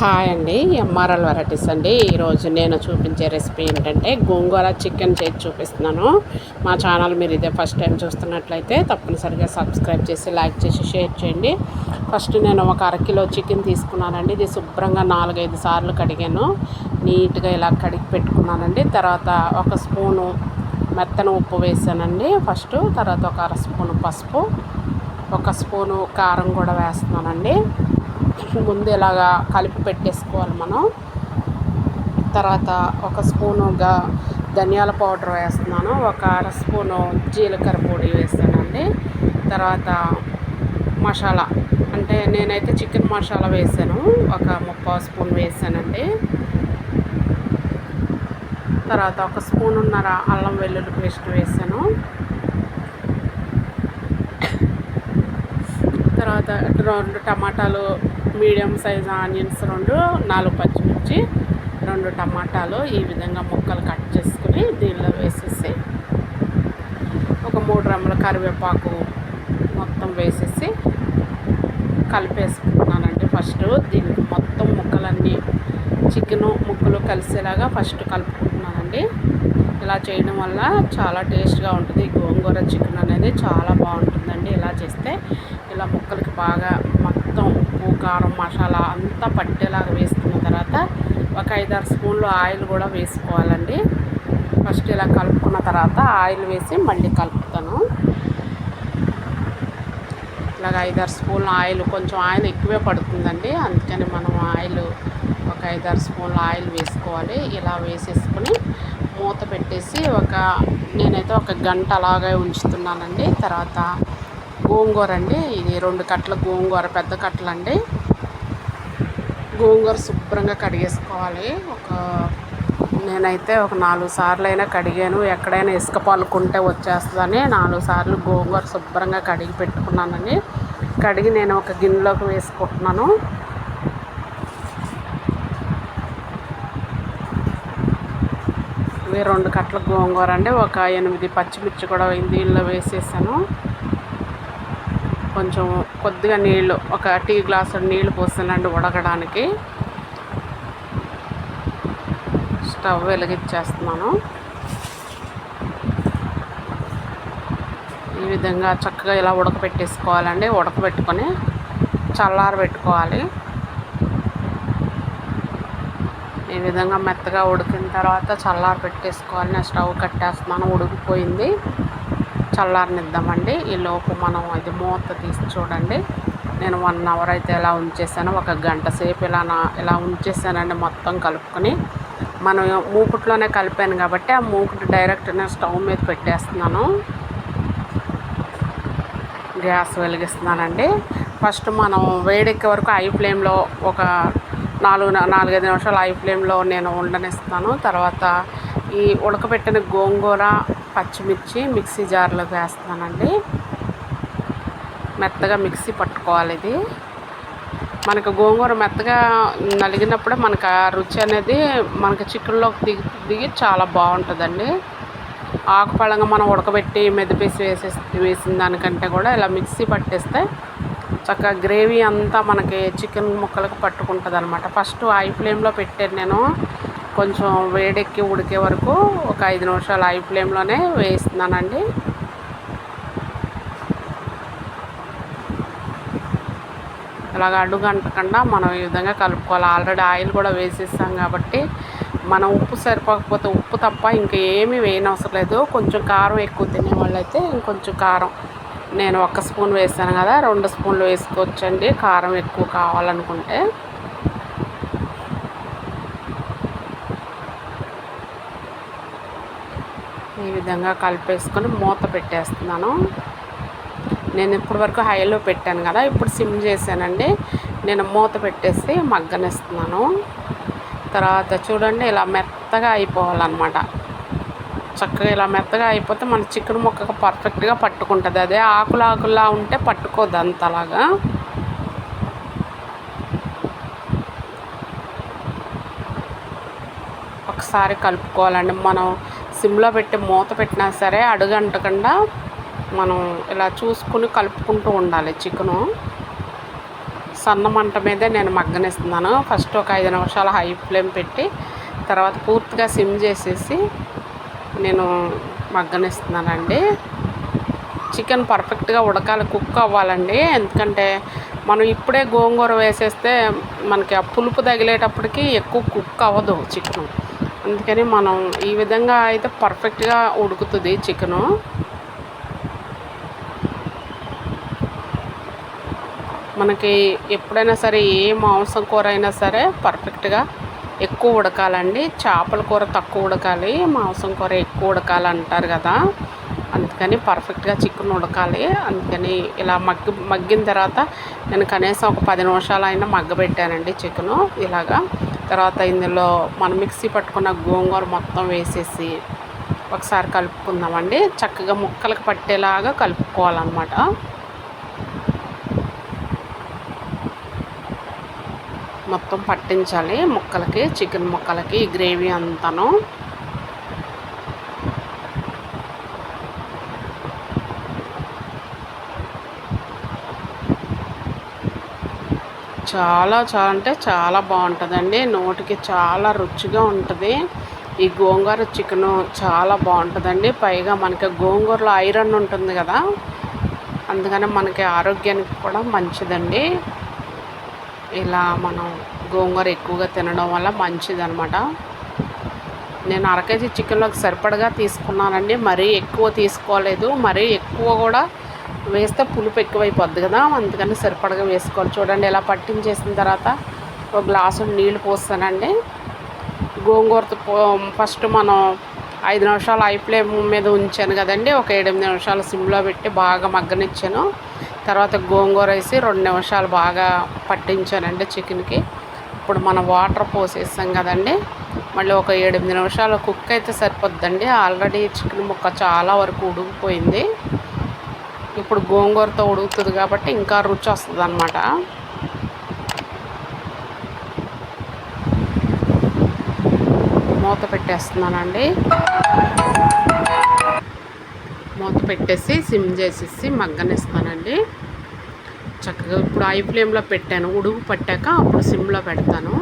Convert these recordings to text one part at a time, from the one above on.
Hi అండి MRL varieties అండి. ఈరోజు నేను చూపించే రెసిపీ ఏంటంటే గోంగూర చికెన్ చేసి చూపిస్తున్నాను. మా ఛానల్ మీరు ఇదే ఫస్ట్ టైం చూస్తున్నట్లయితే తప్పనిసరిగా సబ్స్క్రైబ్ చేసి లైక్ చేసి షేర్ చేయండి. ఫస్ట్ నేను ఒక అరకిలో చికెన్ తీసుకున్నానండి. ఇది శుభ్రంగా నాలుగైదు సార్లు కడిగాను. నీట్గా ఇలా కడిగి పెట్టుకున్నానండి. తర్వాత ఒక స్పూను మెత్తన ఉప్పు వేసానండి ఫస్ట్. తర్వాత ఒక అర స్పూను పసుపు. ఒక స్పూను కారం కూడా వేస్తున్నానండి. ముందు ఇలాగా కలిపి పెట్టేసుకోవాలి మనం. తర్వాత ఒక స్పూనుగా ధనియాల పౌడర్ వేస్తున్నాను. ఒక అర స్పూను జీలకర్ర పొడి వేస్తానండి తర్వాత మసాలా అంటే నేనైతే చికెన్ మసాలా వేసాను. ఒక ముప్పై స్పూన్ వేసానండి. తర్వాత ఒక స్పూన్ ఉన్నర అల్లం వెల్లుల్లి పేస్ట్ వేసాను. తర్వాత రెండు టమాటాలు మీడియం సైజ్ ఆనియన్స్ రెండు నాలుగు పచ్చిమిర్చి రెండు టమాటాలు ఈ విధంగా ముక్కలు కట్ చేసుకుని దీనిలో వేసేసి ఒక మూడు రమ్మల కరివేపాకు మొత్తం వేసేసి కలిపేసుకుంటున్నానండి ఫస్ట్ దీనికి మొత్తం ముక్కలన్నీ చికెను ముక్కలు కలిసేలాగా ఫస్ట్ కలుపుకుంటున్నానండి. ఇలా చేయడం వల్ల చాలా టేస్ట్గా ఉంటుంది. గోంగూర చికెన్ అనేది చాలా బాగుంటుందండి. ఇలా చేస్తే ఇలా ముక్కలకి బాగా మొత్తం ఉప్పు కారం మసాలా అంతా పట్టేలాగా వేసుకున్న తర్వాత ఒక ఐదారు స్పూన్లు ఆయిల్ కూడా వేసుకోవాలండి. ఫస్ట్ ఇలా కలుపుకున్న తర్వాత ఆయిల్ వేసి మళ్ళీ కలుపుతాను. ఇలాగ ఐదారు స్పూన్లు ఆయిల్ కొంచెం ఆయిల్ ఎక్కువే పడుతుందండి. అందుకని మనం ఆయిల్ ఒక ఐదారు స్పూన్లు ఆయిల్ వేసుకోవాలి. ఇలా వేసేసుకుని మూత పెట్టేసి ఒక నేనైతే ఒక గంట అలాగే ఉంచుతున్నానండి. తర్వాత గోంగూర అండి. ఇది రెండు కట్టల గోంగూర పెద్ద కట్టలండి. గోంగూర శుభ్రంగా కడిగేసుకోవాలి. ఒక నేనైతే ఒక నాలుగు సార్లు అయినా కడిగాను. ఎక్కడైనా ఇసుక పాలుకుంటే వచ్చేస్తుందని నాలుగు సార్లు గోంగూర శుభ్రంగా కడిగి పెట్టుకున్నానండి. కడిగి నేను ఒక గిన్నెలోకి వేసుకుంటున్నాను. ఇవి రెండు కట్టల గోంగూర అండి. ఒక ఎనిమిది పచ్చిమిర్చి కూడా దీనిలో వేసేసాను. కొంచెం కొద్దిగా నీళ్ళు ఒక టీ గ్లాసు నీళ్ళు పోసానండి ఉడకడానికి. స్టవ్ వెలిగించేస్తున్నాను. ఈ విధంగా చక్కగా ఇలా ఉడకబెట్టేసుకోవాలండి. ఉడకబెట్టుకొని చల్లారబెట్టుకోవాలి. ఈ విధంగా మెత్తగా ఉడికిన తర్వాత చల్లారి పెట్టేసుకోవాలి. నేను స్టవ్ కట్టేస్తున్నాను ఉడికిపోయింది. చల్లారనిద్దామండి. ఈ లోపు మనం అది మూత తీసి చూడండి. నేను వన్ అవర్ అయితే ఇలా ఉంచేసాను ఒక గంట సేపు ఇలా నా ఇలా ఉంచేసానండి మొత్తం కలుపుకొని. మనం మూకుట్లోనే కలిపాను కాబట్టి ఆ మూకుడు డైరెక్ట్ నేను స్టవ్ మీద పెట్టేస్తున్నాను. గ్యాస్ వెలిగిస్తున్నానండి. ఫస్ట్ మనం వేడెక్కే వరకు హై ఫ్లేమ్లో ఒక నాలుగు నాలుగైదు నిమిషాలు హై ఫ్లేమ్లో నేను ఉండనిస్తాను. తర్వాత ఈ ఉడకబెట్టిన గోంగూర పచ్చిమిర్చి మిక్సీ జార్లో వేస్తానండి. మెత్తగా మిక్సీ పట్టుకోవాలి ఇది. మనకు గోంగూర మెత్తగా నలిగినప్పుడే మనకు ఆ రుచి అనేది మనకి చికెన్లోకి దిగి దిగి చాలా బాగుంటుందండి. ఆకుపళంగా మనం ఉడకబెట్టి మెదిపేసి వేసేసి వేసిన దానికంటే కూడా ఇలా మిక్సీ పట్టేస్తే చక్కగా గ్రేవీ అంతా మనకి చికెన్ ముక్కలకు పట్టుకుంటుంది అనమాట ఫస్ట్ హై ఫ్లేమ్లో పెట్టాను నేను. కొంచెం వేడెక్కి ఉడికే వరకు ఒక ఐదు నిమిషాలు హై ఫ్లేమ్లోనే వేస్తున్నానండి. ఇలాగ అడుగు అంటకుండా మనం ఈ విధంగా కలుపుకోవాలి. ఆల్రెడీ ఆయిల్ కూడా వేసేస్తాం కాబట్టి మనం ఉప్పు సరిపోకపోతే ఉప్పు తప్ప ఇంకా ఏమీ వేయనవసరం లేదు. కొంచెం కారం ఎక్కువ తినే వాళ్ళైతే ఇంకొంచెం కారం నేను ఒక స్పూన్ వేసాను కదా రెండు స్పూన్లు వేసుకోవచ్చండి. కారం ఎక్కువ కావాలనుకుంటే. ఈ విధంగా కలిపేసుకొని మూత పెట్టేస్తున్నాను. నేను ఇప్పటి వరకు హైలో పెట్టాను కదా ఇప్పుడు సిమ్ చేశానండి. నేను మూత పెట్టేసి మగ్గనిస్తున్నాను. తర్వాత చూడండి ఇలా మెత్తగా అయిపోవాలన్నమాట. చక్కగా ఇలా మెత్తగా అయిపోతే మన చికెన్ ముక్కకు పర్ఫెక్ట్గా పట్టుకుంటుంది. అదే ఆకులు ఆకులా ఉంటే పట్టుకోదు అంతలాగా ఒకసారి కలుపుకోవాలండి. మనం సిమ్లో పెట్టి మూత పెట్టినా సరే అడుగంటకుండా మనం ఇలా చూసుకుని కలుపుకుంటూ ఉండాలి చికెను. సన్న మంట మీదే నేను మగ్గనిస్తున్నాను. ఫస్ట్ ఒక ఐదు నిమిషాలు హై ఫ్లేమ్ పెట్టి తర్వాత పూర్తిగా సిమ్ చేసేసి నేను మగ్గనిస్తున్నానండి. చికెన్ పర్ఫెక్ట్గా ఉడకాలి కుక్ అవ్వాలండి. ఎందుకంటే మనం ఇప్పుడే గోంగూర వేసేస్తే మనకి ఆ పులుపు తగిలేటప్పటికి ఎక్కువ కుక్ అవ్వదు చికెను. అందుకని మనం ఈ విధంగా అయితే పర్ఫెక్ట్గా ఉడుకుతుంది చికెను. మనకి ఎప్పుడైనా సరే ఏ మాంసం కూర అయినా సరే పర్ఫెక్ట్గా ఎక్కువ ఉడకాలండి. చేపల కూర తక్కువ ఉడకాలి మాంసం కూర ఎక్కువ ఉడకాలి అంటారు కదా. అందుకని పర్ఫెక్ట్గా చికెన్ ఉడకాలి. అందుకని ఇలా మగ్గి మగ్గిన తర్వాత నేను కనీసం ఒక పది నిమిషాలు అయినా మగ్గబెట్టానండి చికెను. ఇలాగా తర్వాత ఇందులో మనం మిక్సీ పట్టుకున్న గోంగూర మొత్తం వేసేసి ఒకసారి కలుపుకుందామండి. చక్కగా ముక్కలకు పట్టేలాగా కలుపుకోవాలన్నమాట. మొత్తం పట్టించాలి. ముక్కలకి చికెన్ ముక్కలకి గ్రేవీ అంతాను. చాలా చాలా అంటే చాలా బాగుంటుందండి. నోటికి చాలా రుచిగా ఉంటుంది. ఈ గోంగూర చికెను చాలా బాగుంటుందండి. పైగా మనకి గోంగూరలో ఐరన్ ఉంటుంది కదా. అందుకని మనకి ఆరోగ్యానికి కూడా మంచిదండి. ఇలా మనం గోంగూర ఎక్కువగా తినడం వల్ల మంచిదనమాట నేను అర కేజీ చికెన్లోకి సరిపడగా తీసుకున్నానండి. మరీ ఎక్కువ తీసుకోలేదు. మరీ ఎక్కువ కూడా వేస్తే పులుపు ఎక్కువైపోద్ది కదా. అందుకని సరిపడగా వేసుకోవాలి. చూడండి ఇలా పట్టించేసిన తర్వాత ఒక గ్లాసు నీళ్ళు పోస్తానండి. గోంగూరతో ఫస్ట్ మనం ఐదు నిమిషాలు ఐ ఫ్లేమ్ మీద ఉంచాను కదండి. ఒక ఎనిమిది నిమిషాలు సిమ్లో పెట్టి బాగా మగ్గనిచ్చాను. తర్వాత గోంగూర వేసి రెండు నిమిషాలు బాగా పట్టించానండి చికెన్కి. ఇప్పుడు మనం వాటర్ పోసేస్తాం కదండి. మళ్ళీ ఒక ఎనిమిది నిమిషాలు కుక్ అయితే సరిపోద్దండి. ఆల్రెడీ చికెన్ ముక్క చాలా వరకు ఉడికిపోయింది. ఇప్పుడు గోంగూరతో ఉడుకుతుంది కాబట్టి ఇంకా రుచి వస్తుంది అనమాట మూత పెట్టేస్తున్నానండి. మూత పెట్టేసి సిమ్ చేసేసి మగ్గనిస్తానండి. చక్కగా ఇప్పుడు ఐ ఫ్లేమ్లో పెట్టాను. ఉడుగు పట్టాక అప్పుడు సిమ్లో పెడతాను.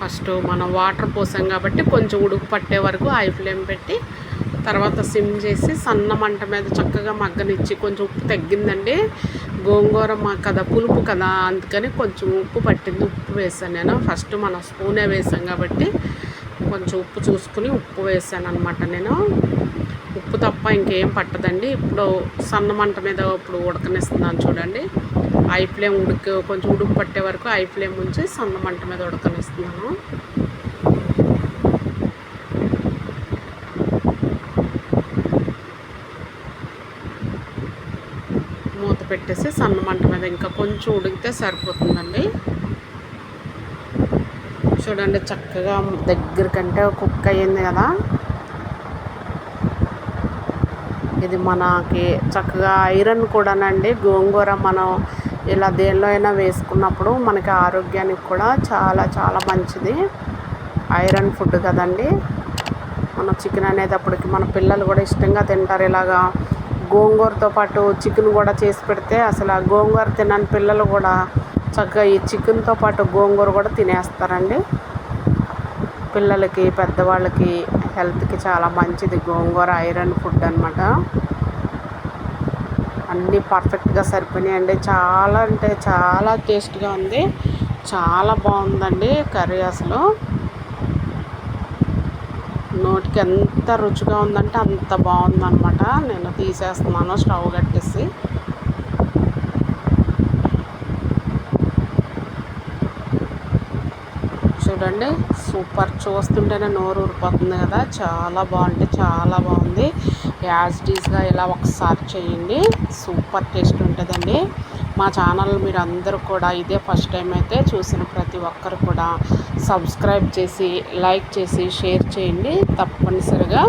ఫస్ట్ మనం వాటర్ పోసాం కాబట్టి కొంచెం ఉడుకు పట్టే వరకు ఐ ఫ్లేమ్ పెట్టి తర్వాత సిమ్ చేసి సన్న మంట మీద చక్కగా మగ్గనిచ్చి కొంచెం ఉప్పు తగ్గిందండి. గోంగూర మా కదా పులుపు కదా అందుకని కొంచెం ఉప్పు పట్టింది. ఉప్పు వేసాను నేను. ఫస్ట్ మనం స్పూనే వేసాం కాబట్టి కొంచెం ఉప్పు చూసుకుని ఉప్పు వేసాను అనమాట నేను. ఉప్పు తప్ప ఇంకేం పట్టదండి. ఇప్పుడు సన్న మంట మీద ఇప్పుడు ఉడకనిస్తున్నాను చూడండి. ఐ ఫ్లేమ్ ఉడికి కొంచెం ఉడుకు పట్టే వరకు ఐ ఫ్లేమ్ ఉంచి సన్న మంట మీద ఉడకనిస్తున్నాను. మూత పెట్టేసి సన్న మంట మీద ఇంకా కొంచెం ఉడికితే సరిపోతుందండి. చూడండి చక్కగా దగ్గరకంటే కుక్ అయ్యింది కదా. ఇది మనకి చక్కగా ఐరన్ కూడానండి. గోంగూర మనం ఇలా దేనిలో అయినా వేసుకున్నప్పుడు మనకి ఆరోగ్యానికి కూడా చాలా చాలా మంచిది. ఐరన్ ఫుడ్ కదండి. మన చికెన్ అనేటప్పటికి మన పిల్లలు కూడా ఇష్టంగా తింటారు ఇలాగా. గోంగూరతో పాటు చికెన్ కూడా చేసి పెడితే అసలు ఆ గోంగూర తినని పిల్లలు కూడా చక్కగా ఈ చికెన్తో పాటు గోంగూర కూడా తినేస్తారండి. పిల్లలకి పెద్దవాళ్ళకి హెల్త్కి చాలా మంచిది గోంగూర ఐరన్ ఫుడ్ అనమాట అన్నీ పర్ఫెక్ట్గా సరిపోయినాయండి. చాలా అంటే చాలా టేస్ట్గా ఉంది. చాలా బాగుందండి కర్రీ అసలు. నోటికి ఎంత రుచిగా ఉందంటే అంత బాగుందనమాట నేను తీసేస్తున్నాను స్టవ్ కట్టేసి. చూడండి. సూపర్. చూస్తుంటేనే నోరు ఊరిపోతుంది కదా. చాలా బాగుంటే చాలా బాగుంది. యాజ్ డీస్గా ఇలా ఒకసారి చేయండి. సూపర్ టేస్ట్ ఉంటుందండి. మా ఛానల్ మీరు అందరూ కూడా ఇదే ఫస్ట్ టైం అయితే చూసిన ప్రతి ఒక్కరు కూడా సబ్స్క్రైబ్ చేసి లైక్ చేసి షేర్ చేయండి. తప్పనిసరిగా